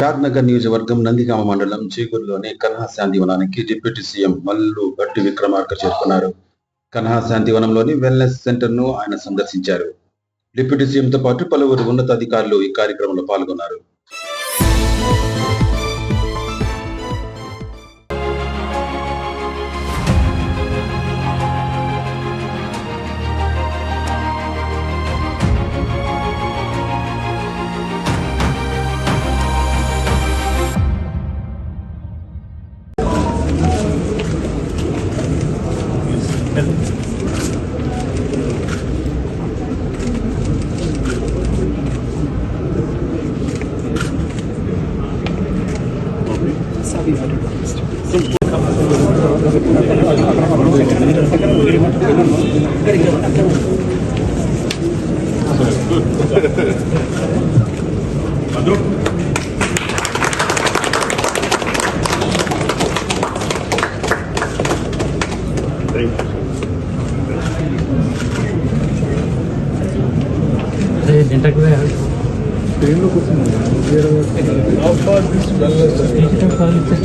షాద్ నగర్ నియోజకవర్గం నందిగామ మండలం చీకూరులోని కన్హా శాంతివనానికి డిప్యూటీ సీఎం మల్లు భట్టి విక్రమార్క చేరుకున్నారు. కన్హా శాంతివనంలోని వెల్నెస్ సెంటర్ను ఆయన సందర్శించారు. డిప్యూటీ సీఎంతో పాటు పలువురు ఉన్నతాధికారులు ఈ కార్యక్రమంలో పాల్గొన్నారు. Andrew? అదే జంటకు ట్రైన్లో కూర్చున్నాను డిజిటల్ కాల్ ఇచ్చే